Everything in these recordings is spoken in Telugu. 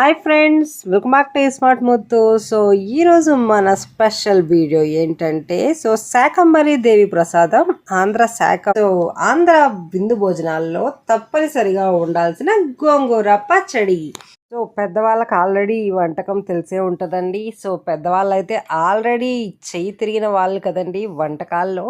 Hi friends welcome back to smart Muthu. So ఈరోజు మన స్పెషల్ వీడియో ఏంటంటే సో శాకంబరి దేవి ప్రసాదం ఆంధ్ర శాఖ సో ఆంధ్ర బిందు భోజనాల్లో తప్పనిసరిగా ఉండాల్సిన గోంగూర పచ్చడి. సో పెద్దవాళ్ళకి ఆల్రెడీ ఈ వంటకం తెలిసే ఉంటుందండి. సో పెద్దవాళ్ళు అయితే ఆల్రెడీ చేయి తిరిగిన వాళ్ళు కదండి వంటకాల్లో.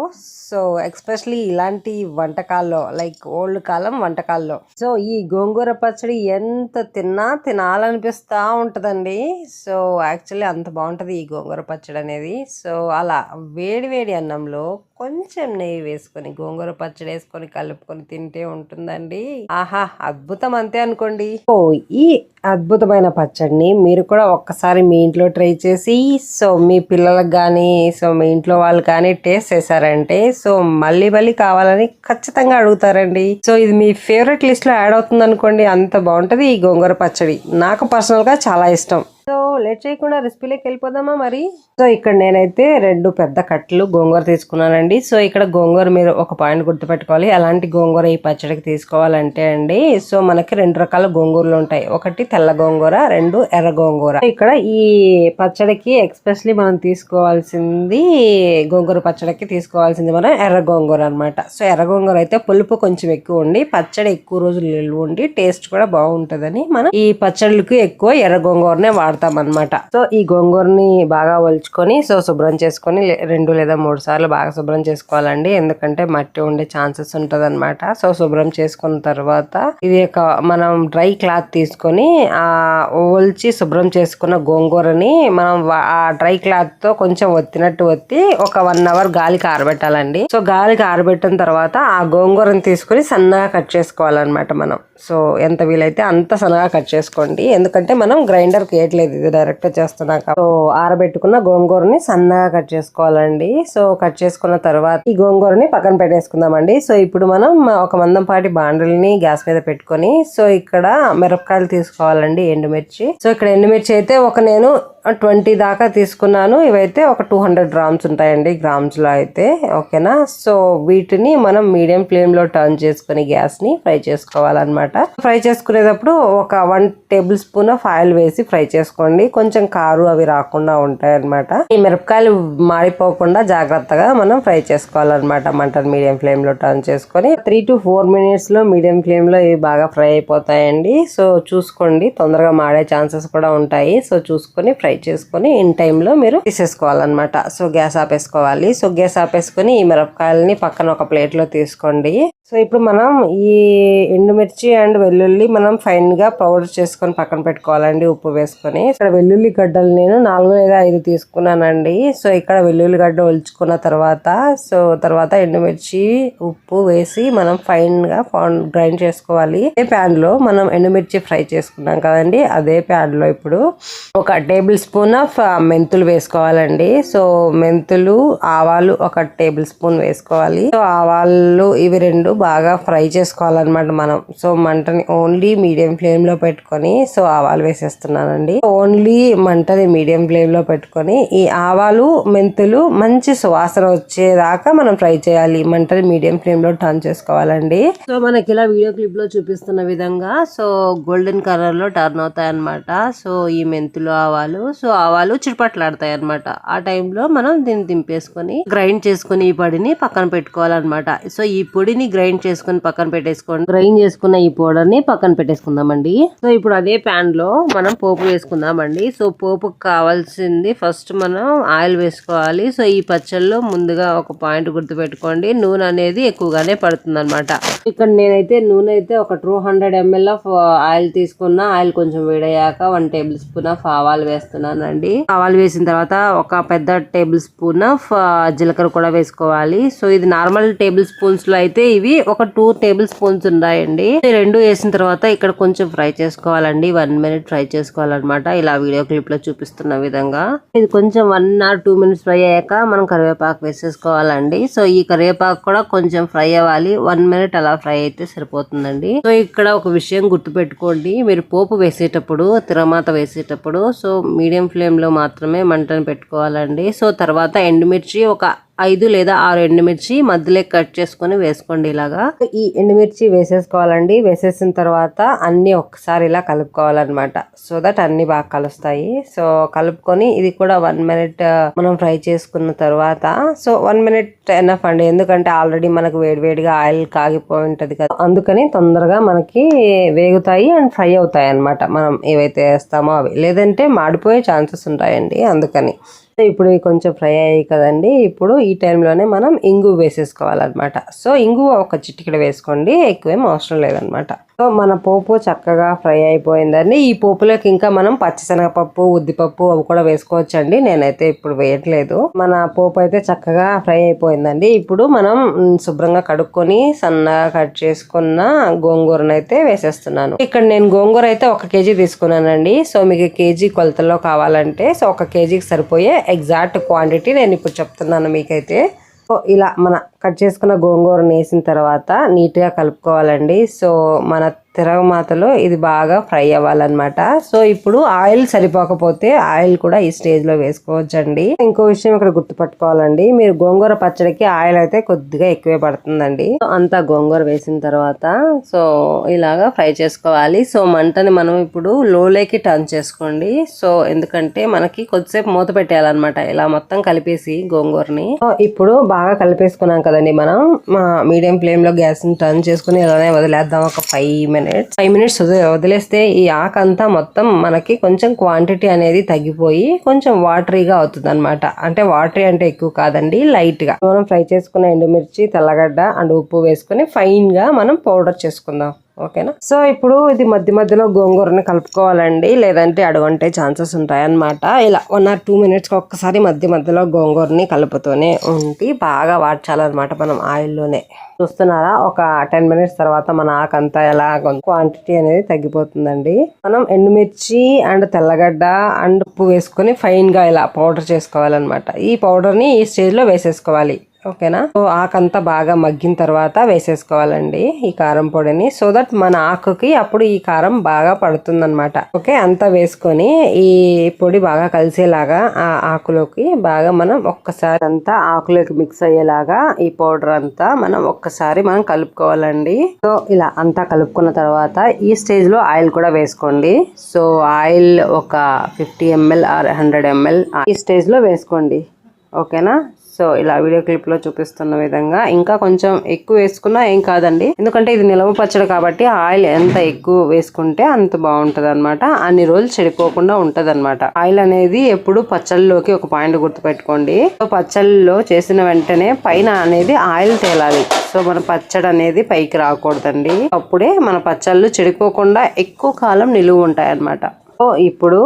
సో ఎక్స్పెషలీ ఇలాంటి వంటకాల్లో లైక్ ఓల్డ్ కాలం వంటకాల్లో. సో ఈ గోంగూర పచ్చడి ఎంత తిన్నా తినాలనిపిస్తూ ఉంటుందండి. సో యాక్చువల్లీ అంత బాగుంటుంది ఈ గోంగూర పచ్చడి అనేది. సో అలా వేడి వేడి అన్నంలో కొంచెం నెయ్యి వేసుకొని గోంగూర పచ్చడి వేసుకొని కలుపుకొని తింటే ఉంటుందండి. ఆహా అద్భుతం అంతే అనుకోండి. ఓ ఈ అద్భుతమైన పచ్చడిని మీరు కూడా ఒక్కసారి మీ ఇంట్లో ట్రై చేసి సో మీ పిల్లలకు కానీ సో మీ ఇంట్లో వాళ్ళు కానీ టేస్ట్ చేశారంటే సో మళ్ళీ మళ్ళీ కావాలని ఖచ్చితంగా అడుగుతారండి. సో ఇది మీ ఫేవరెట్ లిస్ట్లో యాడ్ అవుతుంది అనుకోండి అంత బాగుంటుంది ఈ గోంగూర పచ్చడి. నాకు పర్సనల్గా చాలా ఇష్టం. సో లేట్ చేయకుండా రెసిపీలోకి వెళ్ళిపోదామా మరి? సో ఇక్కడ నేనైతే రెండు పెద్ద కట్టలు గోంగూర తీసుకున్నానండి. సో ఇక్కడ గోంగూర మీరు ఒక పాయింట్ గుర్తుపెట్టుకోవాలి. అలాంటి గోంగూర ఈ పచ్చడికి తీసుకోవాలంటే అండి. సో మనకి రెండు రకాల గోంగూరలు ఉంటాయి. ఒకటి తెల్ల గోంగూర రెండు ఎర్ర గోంగూర. ఇక్కడ ఈ పచ్చడికి ఎక్స్పెషలీ మనం తీసుకోవాల్సింది గోంగూర పచ్చడికి తీసుకోవాల్సింది మనం ఎర్ర గోంగూర అనమాట సో ఎర్ర గోంగూర అయితే పులుపు కొంచెం ఎక్కువ ఉండి పచ్చడి ఎక్కువ రోజులు నిల్వ ఉండి టేస్ట్ కూడా బాగుంటుందని మనం ఈ పచ్చడికి ఎక్కువ ఎర్ర గోంగూరనే వాడతాం. అనమాట. సో ఈ గోంగూరని బాగా ఒలుచుకొని సో శుభ్రం చేసుకొని రెండు లేదా మూడు సార్లు బాగా శుభ్రం చేసుకోవాలండి. ఎందుకంటే మట్టి ఉండే ఛాన్సెస్ ఉంటది సో శుభ్రం చేసుకున్న తర్వాత ఇది ఒక మనం డ్రై క్లాత్ తీసుకొని ఆ ఒలిచి శుభ్రం చేసుకున్న గోంగూరని మనం ఆ డ్రై క్లాత్తో కొంచెం ఒత్తినట్టు ఒత్తి ఒక వన్ అవర్ గాలికి ఆరబెట్టాలండి సో గాలికి ఆరబెట్టిన తర్వాత ఆ గోంగూరని తీసుకొని సన్నగా కట్ చేసుకోవాలన్నమాట మనం. సో ఎంత వీలైతే అంత సన్నగా కట్ చేసుకోండి. ఎందుకంటే మనం గ్రైండర్ వేయట్లేదు ఇది డైరెక్ట్ చేస్తున్నాక సో ఆరబెట్టుకున్న గోంగూరని సన్నగా కట్ చేసుకోవాలండి. సో కట్ చేసుకున్న తర్వాత ఈ గోంగూరని పక్కన పెట్టేసుకుందామండి. సో ఇప్పుడు మనం ఒక మందంపాటి బాండల్ని గ్యాస్ మీద పెట్టుకొని సో ఇక్కడ మిరపకాయలు తీసుకోవాలండి ఎండుమిర్చి. సో ఇక్కడ ఎండుమిర్చి అయితే ఒక నేను ట్వంటీ దాకా తీసుకున్నాను. ఇవైతే ఒక టూ హండ్రెడ్ గ్రామ్స్ ఉంటాయండి గ్రామ్స్లో అయితే. ఓకేనా? సో వీటిని మనం మీడియం ఫ్లేమ్లో టర్న్ చేసుకుని గ్యాస్ని ఫ్రై చేసుకోవాలన్నమాట. ఫ్రై చేసుకునేటప్పుడు ఒక one tablespoon of oil వేసి ఫ్రై చేసుకోండి. కొంచెం కారు అవి రాకుండా ఉంటాయన్నమాట. ఈ మిరపకాయలు మాడిపోకుండా జాగ్రత్తగా మనం ఫ్రై చేసుకోవాలన్నమాట మంటను మీడియం ఫ్లేమ్లో టర్న్ చేసుకొని. త్రీ టు ఫోర్ మినిట్స్లో మీడియం ఫ్లేమ్లో ఇవి బాగా ఫ్రై అయిపోతాయండి. సో చూసుకోండి తొందరగా మాడే ఛాన్సెస్ కూడా ఉంటాయి. సో చూసుకొని ఫ్రై చేసుకొని ఇన్ టైంలో మీరు తీసేసుకోవాలన్నమాట. సో గ్యాస్ ఆపేసుకోవాలి. సో గ్యాస్ ఆపేసుకొని ఈ మిరపకాయలని పక్కన ఒక ప్లేట్లో తీసుకోండి. సో ఇప్పుడు మనం ఈ ఎండుమిర్చి అండ్ వెల్లుల్లి మనం ఫైన్గా పౌడర్ చేసుకొని పక్కన పెట్టుకోవాలండి ఉప్పు వేసుకొని. ఇక్కడ వెల్లుల్లి గడ్డలు నేను నాలుగు లేదా ఐదు తీసుకున్నానండి. సో ఇక్కడ వెల్లుల్లి గడ్డ ఒలుచుకున్న తర్వాత సో తర్వాత ఎండుమిర్చి ఉప్పు వేసి మనం ఫైన్గా గ్రైండ్ చేసుకోవాలి. అదే ప్యాన్లో మనం ఎండుమిర్చి ఫ్రై చేసుకున్నాం కదండి అదే ప్యాన్లో ఇప్పుడు ఒక టేబుల్ స్పూన్ ఆఫ్ మెంతులు వేసుకోవాలండి. సో మెంతులు ఆవాలు ఒక టేబుల్ స్పూన్ వేసుకోవాలి. సో ఆవాలు ఇవి రెండు బాగా ఫ్రై చేసుకోవాలన్నమాట మనం. సో మంటని ఓన్లీ మీడియం ఫ్లేమ్లో పెట్టుకొని సో ఆవాలు వేసేస్తున్నానండి. ఓన్లీ మంటని మీడియం ఫ్లేమ్లో పెట్టుకొని ఈ ఆవాలు మెంతులు మంచి సువాసన వచ్చేదాకా మనం ఫ్రై చేయాలి. మంటని మీడియం ఫ్లేమ్లో టర్న్ చేసుకోవాలండి. సో మనకి ఇలా వీడియో క్లిప్లో చూపిస్తున్న విధంగా సో గోల్డెన్ కలర్లో టర్న్ అవుతాయి అనమాట సో ఈ మెంతులు ఆవాలు సో ఆవాలు చిరుపట్లాడతాయి అనమాట ఆ టైంలో మనం దీన్ని దింపేసుకొని గ్రైండ్ చేసుకుని ఈ పొడిని పక్కన పెట్టుకోవాలన్నమాట. సో ఈ పొడిని గ్రైండ్ చేసుకుని పక్కన పెట్టేసుకోండి. గ్రైండ్ చేసుకున్న ఈ పౌడర్ని పక్కన పెట్టేసుకుందామండి. సో ఇప్పుడు అదే ప్యాన్లో మనం పోపు వేసుకుందామండి. సో పోపుకు కావాల్సింది ఫస్ట్ మనం ఆయిల్ వేసుకోవాలి. సో ఈ పచ్చళ్ళలో ముందుగా ఒక పాయింట్ గుర్తు పెట్టుకోండి నూనె అనేది ఎక్కువగానే పడుతుంది అనమాట ఇక్కడ నేనైతే నూనె అయితే ఒక two hundred ML of oil తీసుకున్న ఆయిల్ కొంచెం వేడయ్యాక వన్ టేబుల్ స్పూన్ ఆఫ్ ఆవాలు వేస్తున్నానండి. ఆవాలు వేసిన తర్వాత ఒక పెద్ద టేబుల్ స్పూన్ ఆఫ్ జీలకర్ర కూడా వేసుకోవాలి. సో ఇది నార్మల్ టేబుల్ స్పూన్స్లో అయితే ఇవి ఒక టూ టేబుల్ స్పూన్స్ ఉన్నాయండి. ఈ రెండు వేసిన తర్వాత ఇక్కడ కొంచెం ఫ్రై చేసుకోవాలండి. వన్ మినిట్ ఫ్రై చేసుకోవాలన్నమాట. ఇలా వీడియో క్లిప్లో చూపిస్తున్న విధంగా. ఇది కొంచెం one or two minutes fry అయ్యాక మనం కరివేపాకు వేసేసుకోవాలండి. సో ఈ కరివేపాకు కూడా కొంచెం ఫ్రై అవ్వాలి. వన్ మినిట్ అలా ఫ్రై అయితే సరిపోతుందండి. సో ఇక్కడ ఒక విషయం గుర్తుపెట్టుకోండి. మీరు పోపు వేసేటప్పుడు తిరమాత వేసేటప్పుడు సో మీడియం ఫ్లేమ్లో మాత్రమే మంటను పెట్టుకోవాలండి. సో తర్వాత ఎండుమిర్చి ఒక ఐదు లేదా ఆరు ఎండుమిర్చి మధ్యలో కట్ చేసుకొని వేసుకోండి ఇలాగా. ఈ ఎండుమిర్చి వేసేసుకోవాలండి. వేసేసిన తర్వాత అన్ని ఒక్కసారి ఇలా కలుపుకోవాలన్నమాట. సో దట్ అన్ని బాగా కలుస్తాయి. సో కలుపుకొని ఇది కూడా వన్ మినిట్ uh, మనం ఫ్రై చేసుకున్న తర్వాత సో వన్ మినిట్ ఎనఫ్ అండి. ఎందుకంటే ఆల్రెడీ మనకు వేడివేడిగా ఆయిల్ కాగిపోయి ఉంటుంది కదా. అందుకని తొందరగా మనకి వేగుతాయి అండ్ ఫ్రై అవుతాయి అన్నమాట. మనం ఏవైతే వేస్తామో అవి. లేదంటే మాడిపోయే ఛాన్సెస్ ఉంటాయండి. అందుకని. ఇప్పుడు కొంచెం ఫ్రై అయ్యాయి కదండి ఇప్పుడు ఈ టైంలోనే మనం ఇంగు వేసేసుకోవాలన్నమాట. సో ఇంగు ఒక చిటికెడ వేసుకోండి ఎక్కువేం అవసరం లేదనమాట సో మన పోపు చక్కగా ఫ్రై అయిపోయిందండి. ఈ పోపులోకి ఇంకా మనం పచ్చిశనగపప్పు ఉద్దిపప్పు అవి కూడా వేసుకోవచ్చండి. నేనైతే ఇప్పుడు వేయట్లేదు. మన పోపు అయితే చక్కగా ఫ్రై అయిపోయిందండి. ఇప్పుడు మనం శుభ్రంగా కడుక్కొని సన్నగా కట్ చేసుకున్న గోంగూరను అయితే వేసేస్తున్నాను. ఇక్కడ నేను గోంగూర అయితే ఒక కేజీ తీసుకున్నానండి. సో మీకు కేజీ కొలతల్లో కావాలంటే సో ఒక కేజీకి సరిపోయే ఎగ్జాక్ట్ క్వాంటిటీ నేను ఇప్పుడు చెప్తున్నాను మీకైతే. సో ఇలా మన కట్ చేసుకున్న గోంగూరను వేసిన తర్వాత నీట్గా కలుపుకోవాలండి. సో మన తిరగమాతలో ఇది బాగా ఫ్రై అవ్వాలన్నమాట. సో ఇప్పుడు ఆయిల్ సరిపోకపోతే ఆయిల్ కూడా ఈ స్టేజ్లో వేసుకోవచ్చండి. ఇంకో విషయం ఇక్కడ గుర్తుపట్టుకోవాలండి. మీరు గోంగూర పచ్చడికి ఆయిల్ అయితే కొద్దిగా ఎక్కువే పడుతుందండి. అంతా గోంగూర వేసిన తర్వాత సో ఇలాగా ఫ్రై చేసుకోవాలి. సో మంటని మనం ఇప్పుడు లోలోకి టర్న్ చేసుకోండి. సో ఎందుకంటే మనకి కొద్దిసేపు మూత పెట్టేయాలన్నమాట. ఇలా మొత్తం కలిపేసి గోంగూరని. సో ఇప్పుడు బాగా కలిపేసుకున్నాం కదండి మనం. మీడియం ఫ్లేమ్లో లో గ్యాస్ని టర్న్ చేసుకుని ఇలానే వదిలేద్దాం. ఒక ఫైవ్ మినిట్స్ ఫైవ్ మినిట్స్ వదిలేస్తే ఈ ఆకంతా మొత్తం మనకి కొంచెం క్వాంటిటీ అనేది తగ్గిపోయి కొంచెం వాటరీగా అవుతుంది అనమాట అంటే వాటరీ అంటే ఎక్కువ కాదండి లైట్గా. మనం ఫ్రై చేసుకున్న ఎండుమిర్చి తెల్లగడ్డ అండ్ ఉప్పు వేసుకుని ఫైన్గా మనం పౌడర్ చేసుకుందాం. ఓకేనా? సో ఇప్పుడు ఇది మధ్య మధ్యలో గోంగూరని కలుపుకోవాలండి. లేదంటే అడుగుంటే ఛాన్సెస్ ఉంటాయి అన్నమాట ఇలా వన్ ఆర్ టూ మినిట్స్కి ఒక్కసారి మధ్య మధ్యలో గోంగూరని కలుపుతూనే ఉండి బాగా వాడ్చాలన్నమాట మనం ఆయిల్లోనే. చూస్తున్నారా? ఒక టెన్ మినిట్స్ తర్వాత మన ఆకంతా ఎలా క్వాంటిటీ అనేది తగ్గిపోతుందండి. మనం ఎండుమిర్చి అండ్ తెల్లగడ్డ అండ్ ఉప్పు వేసుకొని ఫైన్గా ఇలా పౌడర్ చేసుకోవాలన్నమాట. ఈ పౌడర్ని ఈ స్టేజ్లో వేసేసుకోవాలి. ఓకేనా? సో ఆకంతా బాగా మగ్గిన తర్వాత వేసేసుకోవాలండి ఈ కారం పొడిని. సో దట్ మన ఆకుకి అప్పుడు ఈ కారం బాగా పడుతుందన్నమాట. ఓకే అంతా వేసుకొని ఈ పొడి బాగా కలిసేలాగా ఆ ఆకులోకి బాగా మనం ఒక్కసారి అంతా ఆకులోకి మిక్స్ అయ్యేలాగా ఈ పౌడర్ అంతా మనం ఒక్కసారి మనం కలుపుకోవాలండి. సో ఇలా అంతా కలుపుకున్న తర్వాత ఈ స్టేజ్లో ఆయిల్ కూడా వేసుకోండి. సో ఆయిల్ ఒక fifty ML or hundred ML ఈ స్టేజ్లో వేసుకోండి. ఓకేనా? సో ఇలా వీడియో క్లిప్లో చూపిస్తున్న విధంగా ఇంకా కొంచెం ఎక్కువ వేసుకున్నా ఏం కాదండి. ఎందుకంటే ఇది నిలవ పచ్చడి కాబట్టి ఆయిల్ ఎంత ఎక్కువ వేసుకుంటే అంత బాగుంటుంది అనమాట అన్ని రోజులు చెడిపోకుండా ఉంటది ఆయిల్ అనేది ఎప్పుడు పచ్చళ్ళలోకి ఒక పాయింట్ గుర్తుపెట్టుకోండి. సో పచ్చళ్ళలో చేసిన వెంటనే పైన అనేది ఆయిల్ తేలాలి. సో మన పచ్చడి అనేది పైకి రాకూడదండి. అప్పుడే మన పచ్చళ్ళు చెడిపోకుండా ఎక్కువ కాలం నిలువ ఉంటాయి అన్నమాట ఇప్పుడు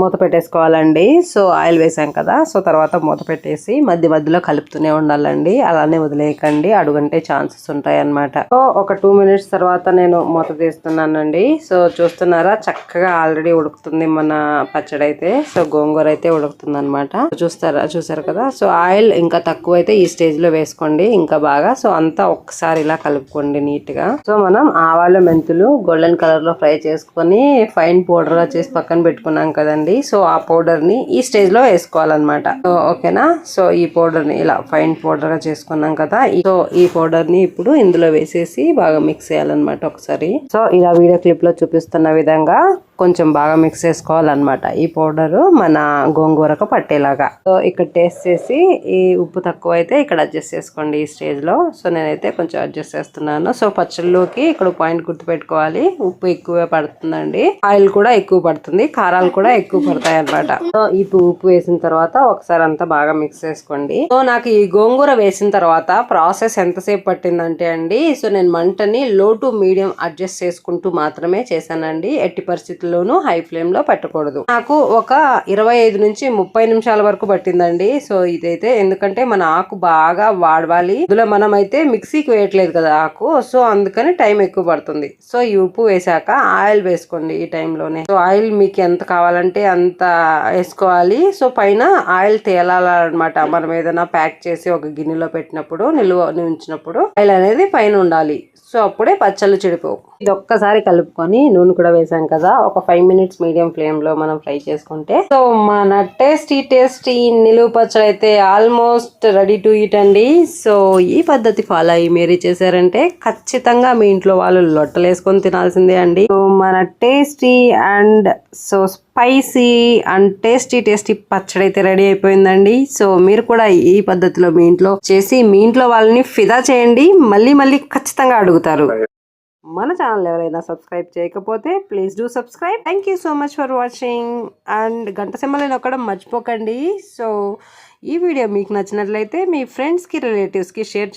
మూత పెట్టేసుకోవాలండి. సో ఆయిల్ వేసాం కదా సో తర్వాత మూత పెట్టేసి మధ్య మధ్యలో కలుపుతూనే ఉండాలండి. అలానే వదిలేయకండి అడుగంటే ఛాన్సెస్ ఉంటాయి అన్నమాట సో ఒక టూ మినిట్స్ తర్వాత నేను మూత తీస్తున్నానండి. సో చూస్తున్నారా చక్కగా ఆల్రెడీ ఉడుకుతుంది మన పచ్చడి అయితే సో గోంగూర అయితే ఉడుకుతుంది అనమాట చూస్తారా చూసారు కదా? సో ఆయిల్ ఇంకా తక్కువ అయితే ఈ స్టేజ్లో వేసుకోండి ఇంకా బాగా. సో అంతా ఒక్కసారి ఇలా కలుపుకోండి నీట్గా సో మనం ఆవాలు మెంతులు గోల్డెన్ కలర్లో ఫ్రై చేసుకొని ఫైన్ పౌడర్ చేసి పక్కన పెట్టుకున్నాం కదండి. సో ఆ పౌడర్ని ఈ స్టేజ్లో వేసుకోవాలన్నమాట. సో ఓకేనా? సో ఈ పౌడర్ని ఇలా ఫైన్ పౌడర్గా చేసుకున్నాం కదా. సో ఈ పౌడర్ని ఇప్పుడు ఇందులో వేసేసి బాగా మిక్స్ చేయాలన్నమాట ఒకసారి. సో ఇలా వీడియో క్లిప్లో చూపిస్తున్న విధంగా కొంచెం బాగా మిక్స్ చేసుకోవాలన్నమాట ఈ పౌడర్ మన గోంగూరకు పట్టేలాగా. సో ఇక్కడ టేస్ట్ చేసి ఈ ఉప్పు తక్కువ అయితే ఇక్కడ అడ్జస్ట్ చేసుకోండి ఈ స్టేజ్లో సో నేనైతే కొంచెం అడ్జస్ట్ చేస్తున్నాను. సో పచ్చళ్ళలోకి ఇక్కడ పాయింట్ గుర్తు పెట్టుకోవాలి ఉప్పు ఎక్కువ పడుతుందండి. ఆయిల్ కూడా ఎక్కువ పడుతుంది. కారాలు కూడా ఎక్కువ పడతాయి అనమాట సో ఇప్పుడు ఉప్పు వేసిన తర్వాత ఒకసారి అంతా బాగా మిక్స్ చేసుకోండి. సో నాకు ఈ గోంగూర వేసిన తర్వాత ప్రాసెస్ ఎంతసేపు పట్టిందంటే అండి సో నేను మంటని లో టు మీడియం అడ్జస్ట్ చేసుకుంటూ మాత్రమే చేశానండి. ఎట్టి పరిస్థితుల్లోనూ హై ఫ్లేమ్లో పెట్టకూడదు. నాకు ఒక ఇరవై ఐదు నుంచి ముప్పై నిమిషాల వరకు పట్టిందండి. సో ఇదైతే ఎందుకంటే మన ఆకు బాగా వాడవాలి. ఇందులో మనం అయితే మిక్సీకి వేయట్లేదు కదా ఆకు. సో అందుకని టైం ఎక్కువ పడుతుంది. సో ఈ ఉప్పు వేసాక ఆయిల్ వేసుకోండి ఈ టైంలోనే సో ఆయిల్ ఆయిల్ మీకు ఎంత కావాలంటే అంత వేసుకోవాలి. సో పైన ఆయిల్ తేలాలన్నమాట. మనం ఏదైనా ప్యాక్ చేసి ఒక గిన్నెలో పెట్టినప్పుడు నిల్వ ఉంచినప్పుడు ఆయిల్ అనేది పైన ఉండాలి. సో అప్పుడే పచ్చళ్ళు చెడిపోవు. ఇది ఒక్కసారి కలుపుకొని నూనె కూడా వేసాం కదా ఒక ఫైవ్ మినిట్స్ మీడియం ఫ్లేమ్లో మనం ఫ్రై చేసుకుంటే. సో మన టేస్టీ టేస్టీ నిలువ పచ్చడి అయితే ఆల్మోస్ట్ రెడీ టు ఈట్ అండి. సో ఈ పద్ధతి ఫాలో అయ్యి మీరు చేశారంటే ఖచ్చితంగా మీ ఇంట్లో వాళ్ళు లొట్టలు వేసుకొని తినాల్సిందే అండి. సో మన tasty and so spicy and tasty tasty పచ్చడి అయితే రెడీ అయిపోయిందండి. సో మీరు కూడా ఈ పద్ధతిలో మీ ఇంట్లో చేసి మీ ఇంట్లో వాళ్ళని ఫిదా చేయండి. మళ్ళీ మళ్ళీ ఖచ్చితంగా అడుగుతారు. మన ఛానల్ ఎవరైనా సబ్స్క్రైబ్ చేయకపోతే please do subscribe. Thank you so much for watching and గంట సింబల్ నొక్కడం మర్చిపోకండి. సో ఈ వీడియో మీకు నచ్చినట్లయితే మీ ఫ్రెండ్స్కి రిలేటివ్స్కి షేర్